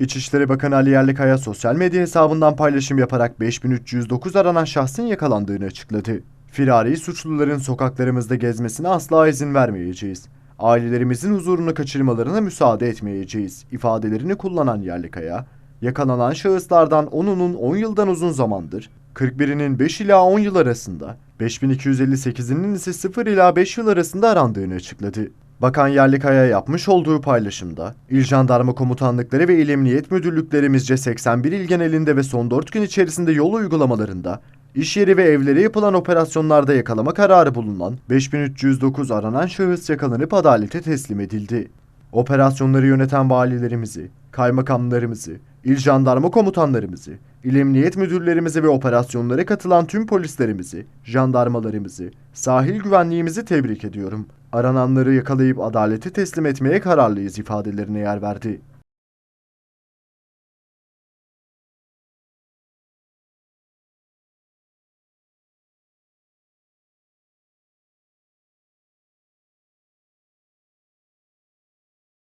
İçişleri Bakanı Ali Yerlikaya sosyal medya hesabından paylaşım yaparak 5309 aranan şahsın yakalandığını açıkladı. Firari suçluların sokaklarımızda gezmesine asla izin vermeyeceğiz. Ailelerimizin huzurunu kaçırmalarına müsaade etmeyeceğiz ifadelerini kullanan Yerlikaya, yakalanan şahıslardan 10'unun 10 yıldan uzun zamandır, 41'inin 5 ila 10 yıl arasında, 5258'inin ise 0 ila 5 yıl arasında arandığını açıkladı. Bakan Yerlikaya yapmış olduğu paylaşımda, İl Jandarma Komutanlıkları ve İl Emniyet Müdürlüklerimizce 81 il genelinde ve son 4 gün içerisinde yol uygulamalarında, iş yeri ve evlere yapılan operasyonlarda yakalama kararı bulunan 5309 aranan şahıs yakalanıp adalete teslim edildi. Operasyonları yöneten valilerimizi, kaymakamlarımızı, il jandarma komutanlarımızı, il emniyet müdürlerimizi ve operasyonlara katılan tüm polislerimizi, jandarmalarımızı, sahil güvenliğimizi tebrik ediyorum. Arananları yakalayıp adalete teslim etmeye kararlıyız ifadelerine yer verdi.